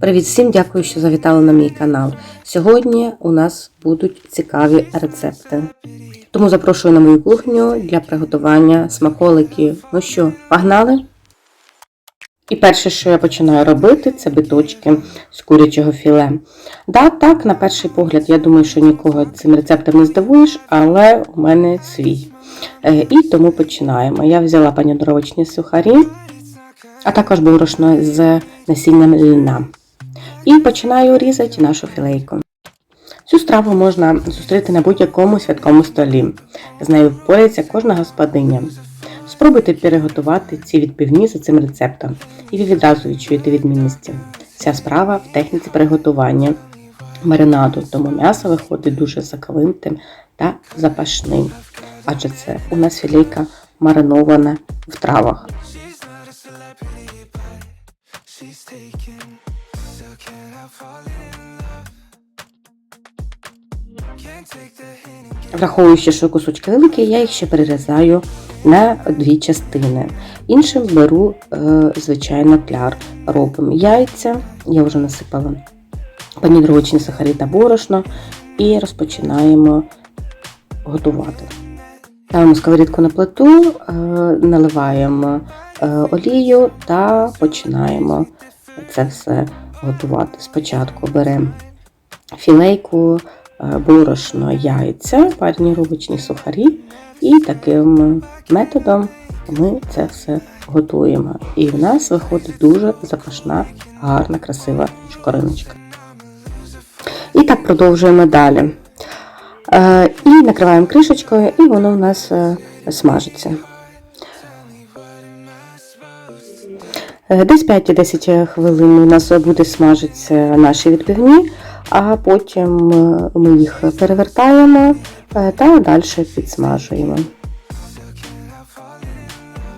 Привіт всім, дякую, що завітали на мій канал. Сьогодні у нас будуть цікаві рецепти. Тому запрошую на мою кухню для приготування смаколиків. Ну що, погнали? І перше, що я починаю робити, це биточки з курячого філе. Да, так, на перший погляд, я думаю, що нікого цим рецептом не здивуєш, але у мене свій. Е, І тому починаємо. Я взяла панідоровочні сухарі, а також борошно з насінням льна. І починаю різати нашу філейку. Цю страву можна зустріти на будь-якому святковому столі. З нею впорається кожна господиня. Спробуйте переготувати ці відбивні за цим рецептом, і ви відразу відчуєте відмінності. Ця справа в техніці приготування маринаду, тому м'ясо виходить дуже соковитим та запашним. Адже це у нас філейка маринована в травах. She's taken, still can't help falling in love. Враховуючи, що кусочки великі, я їх ще перерізаю на дві частини. Іншим беру, е, звичайно, кляр. Робимо яйця, я вже насипала панідровочні сахарі та борошно, і розпочинаємо готувати. Ставимо сковорідку на плиту, е, наливаємо олію та починаємо це все готувати. Спочатку беремо філейку, е, борошно, яйця, парні рубочні сухарі, і таким методом ми це все готуємо. І в нас виходить дуже запашна, гарна, красива шкориночка. І так продовжуємо далі. Е, І накриваємо кришечкою, і воно у нас е, смажиться. Десь 5-10 хвилин у нас буде смажитися наші відбивні, а потім е, ми їх перевертаємо е, та далі підсмажуємо.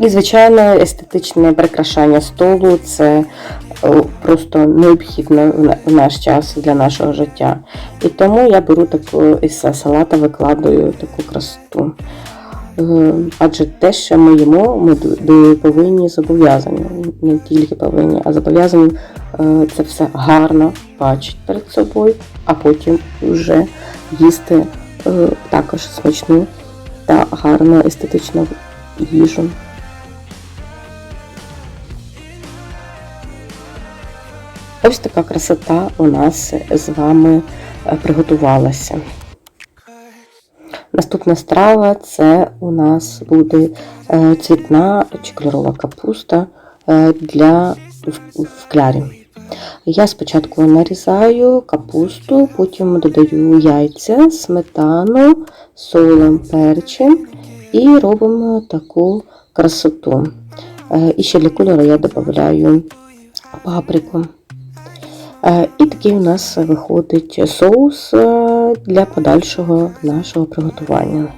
І, звичайно, естетичне прикрашання столу це просто необхідно в наш час для нашого життя. І тому я беру таку із салата, викладаю таку красоту. Адже те, що ми їмо, ми повинні зобов'язані, не тільки повинні, а зобов'язані е, це все гарно бачити перед собою, а потім вже їсти е, також смачну та гарну естетичну їжу. Ось така красота у нас з вами е, приготувалася. Наступна страва це у нас буде е, цвітна чи кольорова капуста е, для в, клярі. Я спочатку нарізаю капусту, потім додаю яйця, сметану, солом, перчим і робимо таку красоту. Е, І ще для кольору я додаю паприку. І такий у нас виходить соус для подальшого нашого приготування.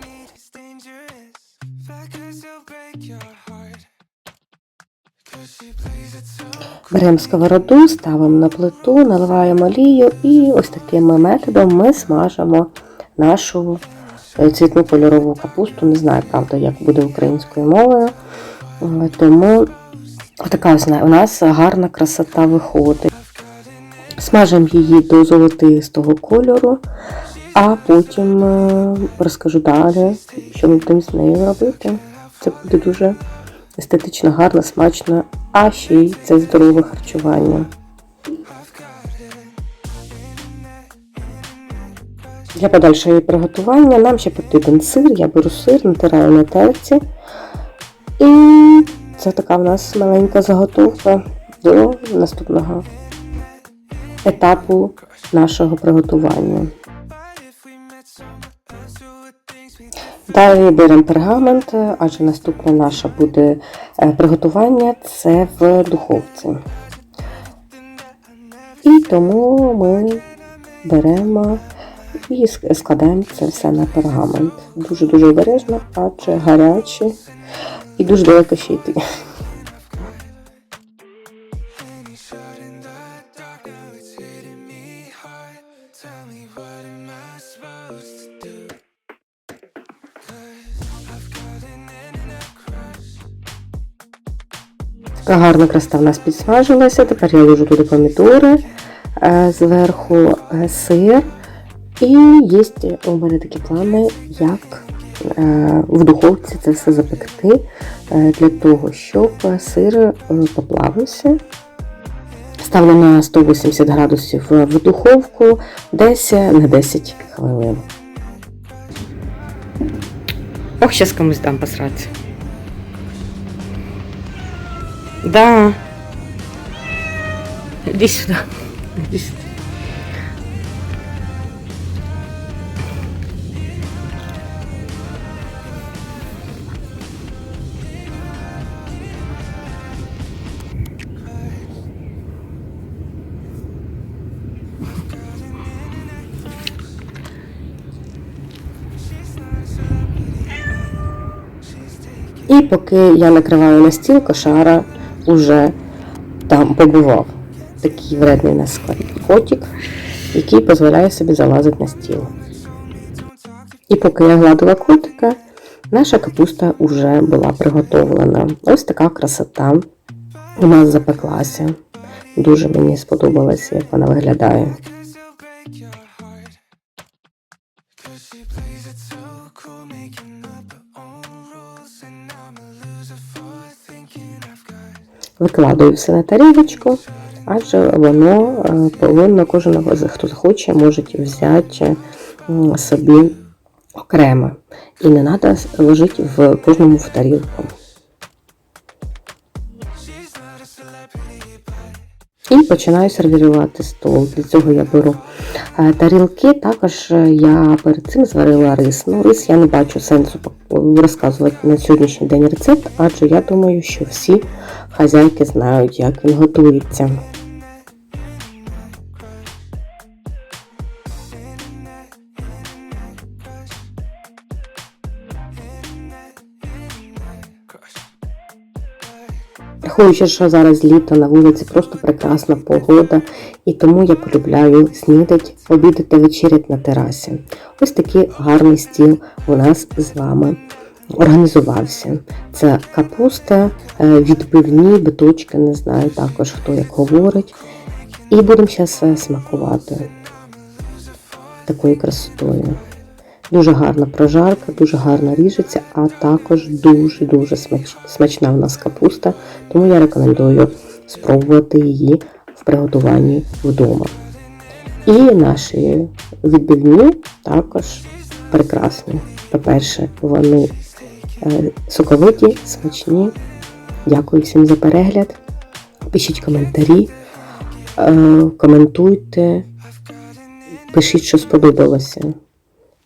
Беремо сковороду, ставимо на плиту, наливаємо олію і ось таким методом ми смажимо нашу е, цвітну кольорову капусту. Не знаю, правда, як буде українською мовою. Е, Тому така ось у нас гарна красота виходить. Смажимо її до золотистого кольору, а потім е, розкажу далі, що ми будемо з нею робити. Це буде дуже естетично, гарно, смачно, а ще й це здорове харчування. Для подальшого приготування нам ще потрібен сир. Я беру сир, натираю на терці. І це така в нас маленька заготовка до наступного етапу нашого приготування. Далі беремо пергамент, адже наступне наше буде е, приготування це в духовці. І тому ми беремо і складаємо це все на пергамент. Дуже-дуже обережно, адже гаряче і дуже далеко ще йти. Така гарна краста в нас підсмажилася. Тепер я ложу туди помідори, е, зверху е, сир. І є у мене такі плани, як е, в духовці це все запекти для того, щоб сир поплавився. Ставлю на 180 градусів в духовку десь на 10 хвилин. Ох, зараз комусь дам посрати. Да. Иди сюда. Иди сюда. І поки я накриваю на стіл, кошара уже там побував. Такий вредний нас котик, який дозволяє собі залазити на стіл. І поки я гладила котика, наша капуста вже була приготовлена. Ось така красота у нас запеклася. Дуже мені сподобалося, як вона виглядає. And Викладаю все на тарілочку, адже воно е, повинно кожен, хто захоче, може взяти собі окремо. І не треба ложити в кожному в тарілку. І починаю сервірувати стол. Для цього я беру е, тарілки. Також е, я перед цим зварила рис. Ну, рис я не бачу сенсу розказувати на сьогоднішній день рецепт, адже я думаю, що всі хазяйки знають, як він готується. crush. Враховуючи, що зараз літо на вулиці просто прекрасна погода, і тому я полюбляю снідати, обідати, вечеряти на терасі. Ось такий гарний стіл у нас з вами організувався. Це капуста, е, відбивні, биточки, не знаю також хто як говорить. І будемо зараз смакувати такою красотою. Дуже гарна прожарка, дуже гарно ріжеться, а також дуже-дуже смачна у нас капуста, тому я рекомендую спробувати її в приготуванні вдома. І наші відбивні також прекрасні. По-перше, вони е, соковиті, смачні. Дякую всім за перегляд. Пишіть коментарі, е, коментуйте, пишіть, що сподобалося.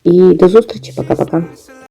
І до зустрічі, пока-пока.